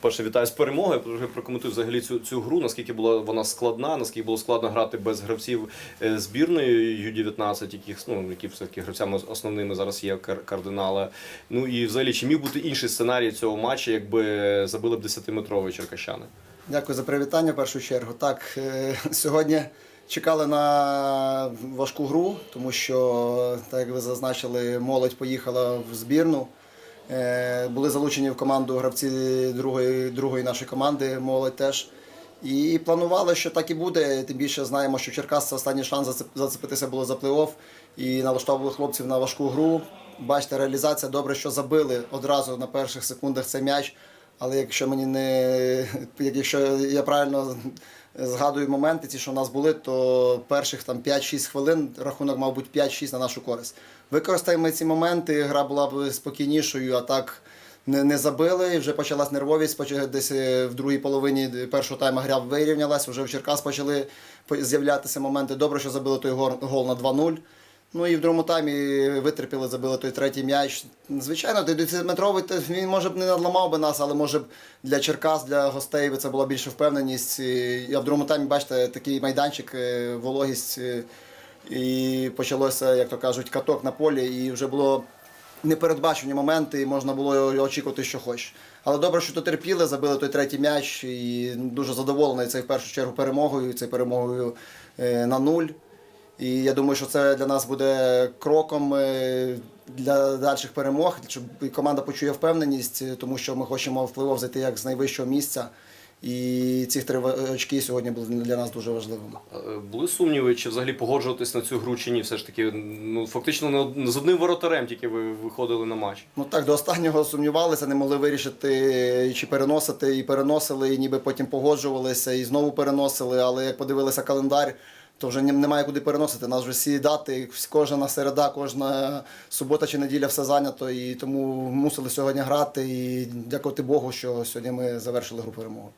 перше вітаю з перемогою. Прокоментую взагалі цю, цю гру, наскільки була вона складна, наскільки було складно грати без гравців е, збірної Ю-19, яких ну які все таки гравцями основними зараз є кар- кардинали. Ну і взагалі, чи міг бути інший сценарій цього матчу, якби забили б 10-метрові черкащани? Дякую за привітання в першу чергу. Так, е, сьогодні чекали на важку гру, тому що, так як ви зазначили, молодь поїхала в збірну. Е, Були залучені в команду гравці другої, другої нашої команди, молодь теж. І планували, що так і буде. Тим більше знаємо, що Черкас це останній шанс зацепитися було за плей-офф і налаштовували хлопців на важку гру. Бачите, реалізація добре, що забили одразу на перших секундах цей м'яч. Але якщо мені не якщо я правильно згадую моменти, ті, що в нас були, то перших там 5-6 хвилин рахунок мав бути 5-6 на нашу користь. Використаємо ці моменти, гра була б спокійнішою, а так не, не забили. Вже почалась нервовість. Десь е, в другій половині першого тайму гра вирівнялась. Вже в Черкас почали по- з'являтися моменти. Добре, що забили той гол на 2-0. Ну і в другому таймі витерпіли, забили той третій м'яч. Звичайно, 10-метровий він може б не надламав би нас, але може б для Черкас, для гостей це була більша впевненість. І- А в другому таймі, бачите, такий майданчик, е, вологість. е, І почалося, як то кажуть, каток на полі, і вже було непередбачені моменти, і можна було очікувати, що хочеш. Але добре, що дотерпіли, забили той третій м'яч, і дуже задоволений цей в першу чергу перемогою, цією перемогою е, на нуль. І я думаю, що це для нас буде кроком е, для дальших перемог, щоб команда почує впевненість, тому що ми хочемо впливов зайти як з найвищого місця. І ці три очки сьогодні були для нас дуже важливими. Е, Були сумніви, чи взагалі погоджуватись на цю гру, чи ні? Все ж таки, ну фактично не з одним воротарем тільки ви виходили на матч. Ну так, до останнього сумнівалися, не могли вирішити чи переносити, і переносили, і ніби потім погоджувалися, і знову переносили. Але як подивилися календар, то вже немає куди переносити. Нас вже всі дати, кожна середа, кожна субота чи неділя все зайнято, і тому мусили сьогодні грати. І дякувати Богу, що сьогодні ми завершили гру перемоги.